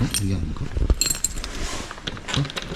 어? 이게 아닌가? I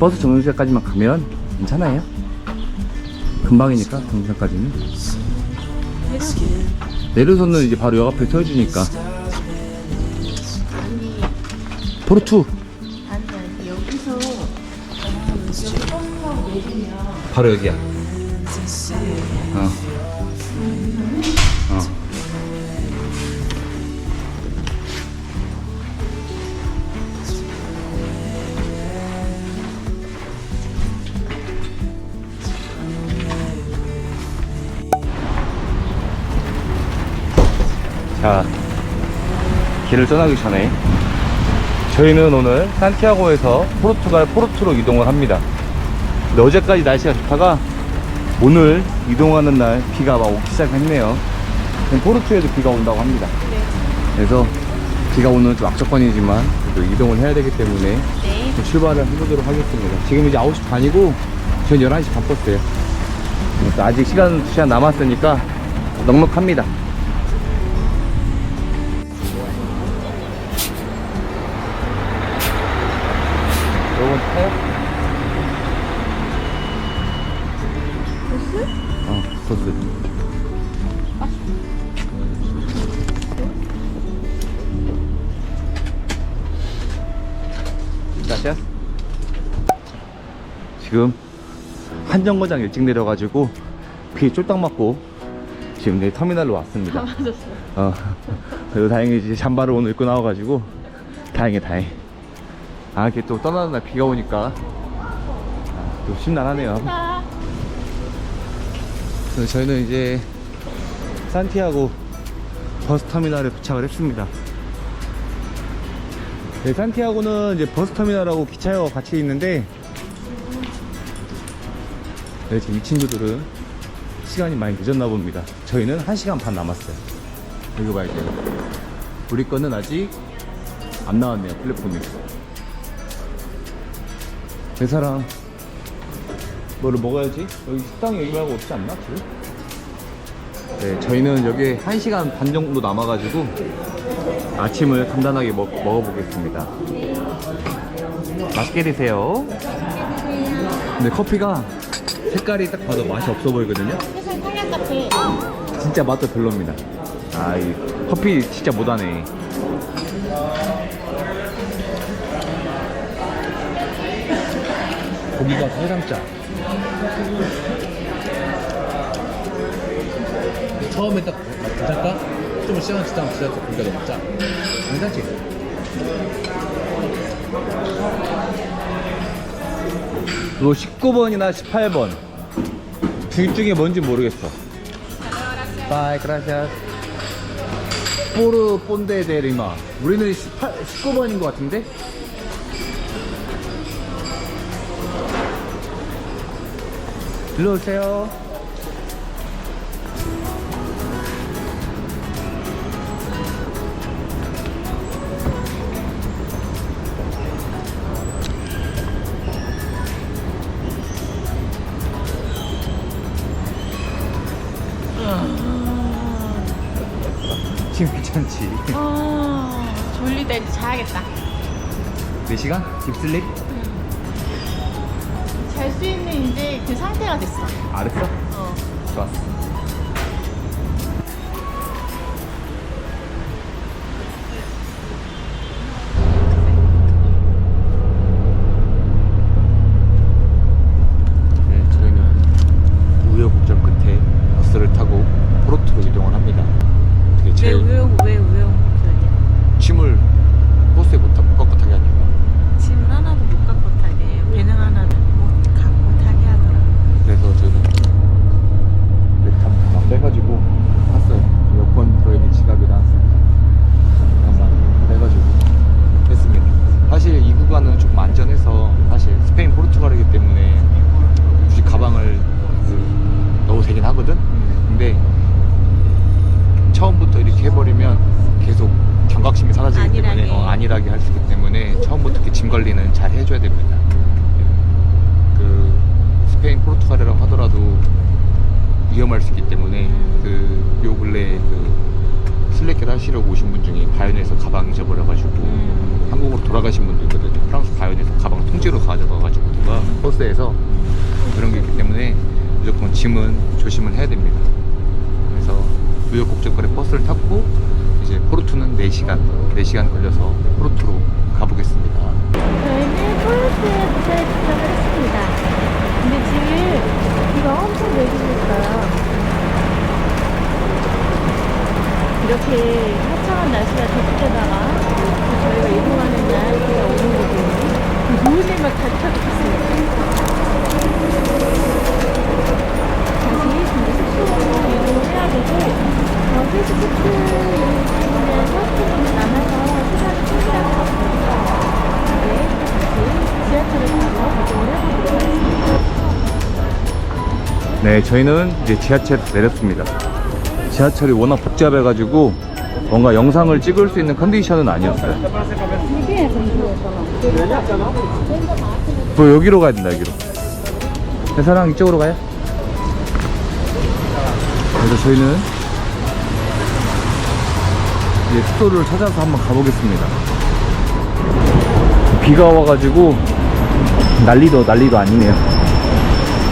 버스 정류장까지만 가면 괜찮아요? 금방이니까 정류장까지는 내려서는 이제 바로 역 앞에 세워주니까. 포르투 내리면 바로 여기야 길을 떠나기 전에 저희는 오늘 산티아고에서 포르투갈 포르투로 이동을 합니다. 어제까지 날씨가 좋다가 오늘 이동하는 날 비가 막 오기 시작했네요. 지금 포르투에도 비가 온다고 합니다. 그래서 비가 오는 좀 악조건이지만 이동을 해야 되기 때문에 네. 좀 출발을 해보도록 하겠습니다. 지금 이제 9시 반이고 저는 11시 반 버스예요. 그래서 아직 시간, 시간 남았으니까 넉넉합니다. 어. 지금 한정거장 일찍 내려가지고 비에 쫄딱 맞고 지금 내 터미널로 왔습니다. 맞았어. 어, 그래도 다행히 이제 잠바를 오늘 입고 나와가지고 다행이 다행. 아 이렇게 또 떠나는 날 비가 오니까 아, 또 심란하네요. 아, 그래서 저희는 이제 산티아고 버스 터미널에 도착을 했습니다. 네, 산티아고는 이제 버스 터미널하고 기차역과 같이 있는데 네, 지금 이 친구들은 시간이 많이 늦었나 봅니다. 저희는 1시간 반 남았어요. 여기 봐야 돼요. 우리 거는 아직 안 나왔네요, 플랫폼이. 내 사람, 뭐를 먹어야지? 여기 식당이 여기 말고 없지 않나, 지금? 네, 저희는 여기 1시간 반 정도 남아가지고 아침을 간단하게 먹, 먹어보겠습니다. 맛있게 드세요. 근데 커피가 색깔이 딱 봐도 맛이 없어 보이거든요. 회사 상향 카페. 진짜 맛도 별로입니다. 아, 이 커피 진짜 못하네. 고기가 해삼짜. 처음에 딱 괜찮다? 좀 시간 지나면 진짜 고기가 너무 짜. 괜찮지? 이거 19번이나 18번. 둘 중에 뭔지 모르겠어. 바이 그라시아스 포르 본데 데 리마 우리는 18, 19번인 것 같은데? 일로 오세요 아침 귀찮지. 아, 졸리다 이제 자야겠다. 4시간? 딥슬립? 잘수 있는 이제 그 상태가 됐어. 알았어? 어. 좋았어. 네, 저희는 우여곡절 끝에 버스를 타고 포르투로 이동을 합니다. 되게 왜 제일 우영 왜 우영 목소리야? 침을 버스에 못, 타, 못 갖고 타게 하니까 짐 하나도 못 갖고 타게, 배낭 하나도 못 갖고 타게 하더라. 그래서 저는 랩탑 다 빼가지고 탔어요. 여권 들어있는 지갑이랑 잠깐만 빼가지고 했습니다. 사실 이 구간은 조금 안전해서 사실 스페인 포르투갈이기 때문에 굳이 가방을 그 넣어도 되긴 하거든. 근데 처음부터 이렇게 해버리면 계속 경각심이 사라지기 때문에 안일하게. 어, 안일하게 할 수 있기 때문에 처음부터 이렇게 짐 관리는 잘 해줘야 됩니다. 그 포르투갈이라고 하더라도 위험할 수 있기 때문에 그 요 근래에 그 슬래키를 하시려고 오신 분 중에 바이온에서 가방 잊어버려가지고 음. 한국으로 돌아가신 분도 있거든요. 프랑스 바이온에서 가방 통째로 가져가가지고 누가 버스에서 그런 게 있기 때문에 무조건 짐은 조심을 해야 됩니다. 그래서 우여곡절거리 버스를 탔고 이제 포르투는 4시간, 4시간 걸려서 포르투로 가보겠습니다. 네, 저희는 이제 지하철 내렸습니다. 지하철이 워낙 복잡해가지고 뭔가 영상을 찍을 수 있는 컨디션은 아니었어요. 또 여기로 가야 된다, 여기로. 대사랑 이쪽으로 가요? 그래서 저희는 이제 숙소를 찾아서 한번 가보겠습니다. 비가 와가지고 난리도 난리도 아니네요.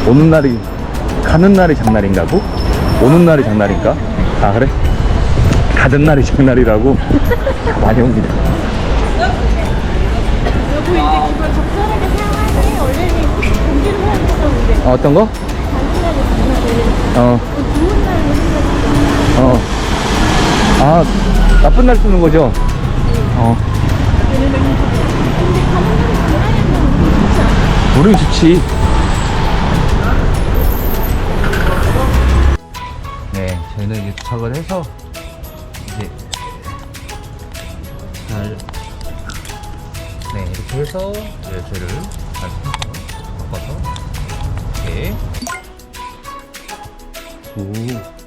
오는 날이 가는 날이 장날인가고 오는 날이 장날인가? 아 그래? 가는 날이 장날이라고 많이 옵니다. 여보 이제 그걸 적절하게 사용하니 원래는 해야 됐었는데 어, 어떤 거? 어. 어. 아 나쁜 날 쓰는 거죠? 어, 왜냐면 근데 가는 날이 장난이면 우리 좋지 않아? 우린 좋지. 이제 도착을 해서 이제 잘 네, 이렇게 해서 열쇠를 잘 펴서 바꿔서 이렇게 오.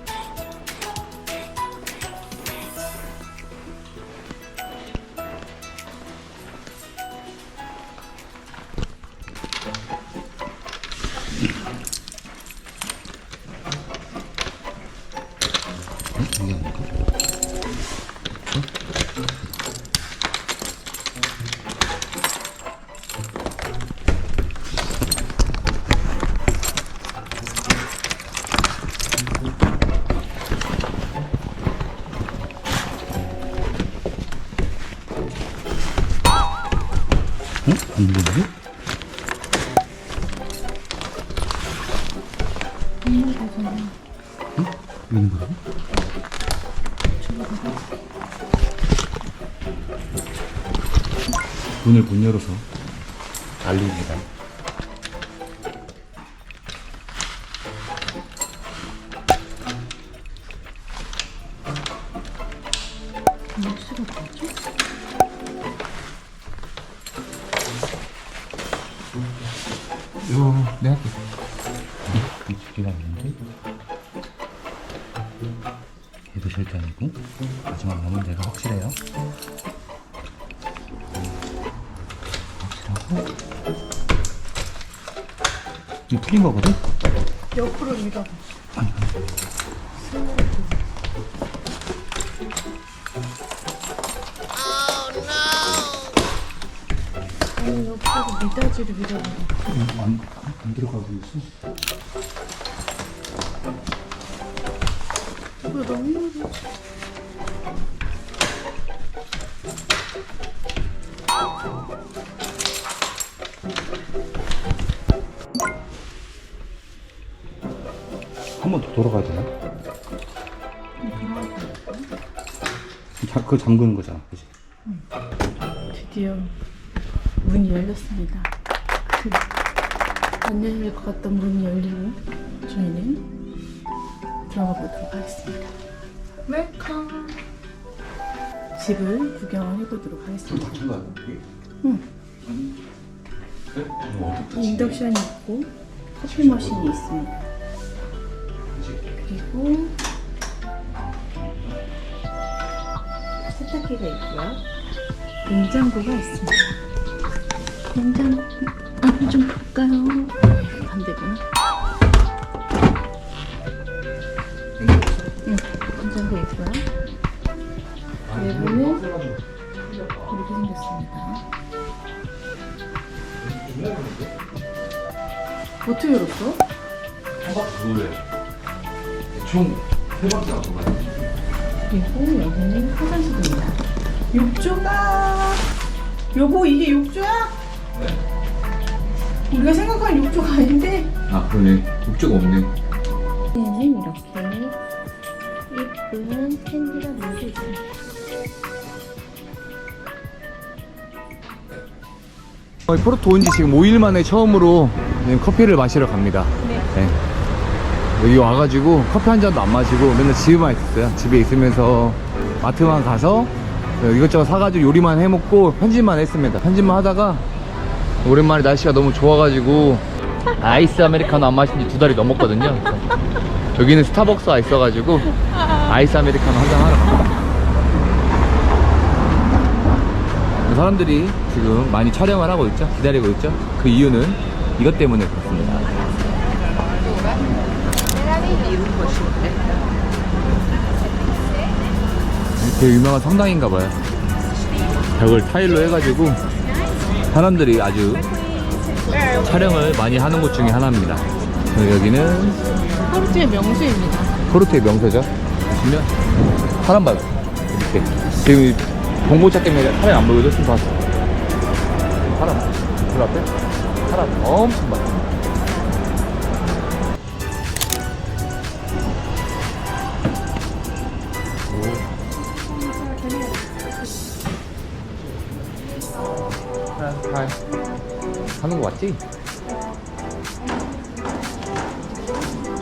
문을 못 열어서 난리입니다. 드실 테니까 마지막 남은 내가 확실해요. 확실하고 이거 풀린 거거든? 옆으로 밀어. 아니, 아니. 아니 미닫이를 밀어. 응, 안, 안 들어가고 있어. 한 번 더 돌아가야 되나? 자, 그거 잠그는 거잖아, 그지? 드디어 문이 열렸습니다. 그 안 열릴 것 같던 문이 열리고 저희는 들어가 보도록 하겠습니다. 웰컴. 집을 구경을 해보도록 하겠습니다. 응. 네? 어, 인덕션이 있고 커피 머신이 있습니다. 그리고 세탁기가 있고요. 냉장고가 있습니다. 냉장고 아, 좀 볼까요? 네, 안 되구나. 어떻게 열었어? 한 바퀴 돌래. 총세 바퀴 갖고 가야 돼. 그리고 여기는 화장실입니다. 욕조가 여보 이게 욕조야? 우리가 생각한 욕조가 아닌데 아, 그러네. 목적 없네. 얘는 이렇게 예쁜 캔디가 어, 포르토 온 지 지금 5일 만에 처음으로 커피를 마시러 갑니다. 네. 여기 와가지고 커피 한 잔도 안 마시고 맨날 집에만 있었어요. 집에 있으면서 마트만 가서 이것저것 사가지고 요리만 해먹고 편집만 했습니다. 편집만 하다가 오랜만에 날씨가 너무 좋아가지고 아이스 아메리카노 안 마신 지 두 달이 넘었거든요. 여기는 스타벅스가 있어가지고 아이스 아메리카노 한 잔 하러 갑니다. 사람들이 지금 많이 촬영을 하고 있죠. 기다리고 있죠. 그 이유는 이것 때문에 그렇습니다. 되게 유명한 성당인가 봐요. 벽을 타일로 해가지고 사람들이 아주 촬영을 많이 하는 곳 중에 하나입니다. 여기는 포르투의 명소입니다. 포르투의 명소죠. 보시면 사람 봐요. 이렇게 지금 이 봉고차 때문에 사람이 안 보여도 좀 봤어. 사람 그 앞에 사람 엄청 많아. 하이. 하는 거 맞지?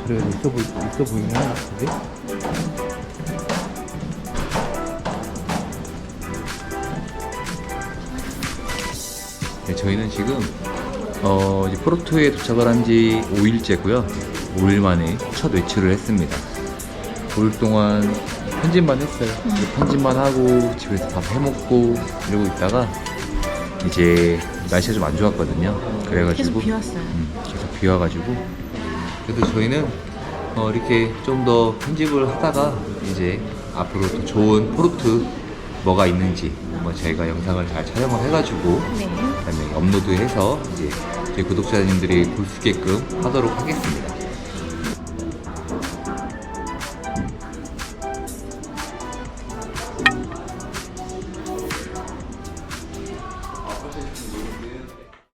그래 있어 보이 있어 보이긴 하나 같은데. 네, 저희는 지금 어, 포르투에 도착을 한 지 5일째고요. 5일 만에 첫 외출을 했습니다. 5일 동안 편집만 했어요. 이제 편집만 하고 집에서 밥 해먹고 이러고 있다가 이제 날씨가 좀 안 좋았거든요. 그래가지고 계속 비 왔어요. 음, 계속 비 와가지고 그래도 저희는 어, 이렇게 좀 더 편집을 하다가 이제 앞으로 더 좋은 포르투 뭐가 있는지 뭐 저희가 영상을 잘 촬영을 해가지고 네. 그다음에 업로드해서 이제 저희 구독자님들이 볼 수 있게끔 하도록 하겠습니다.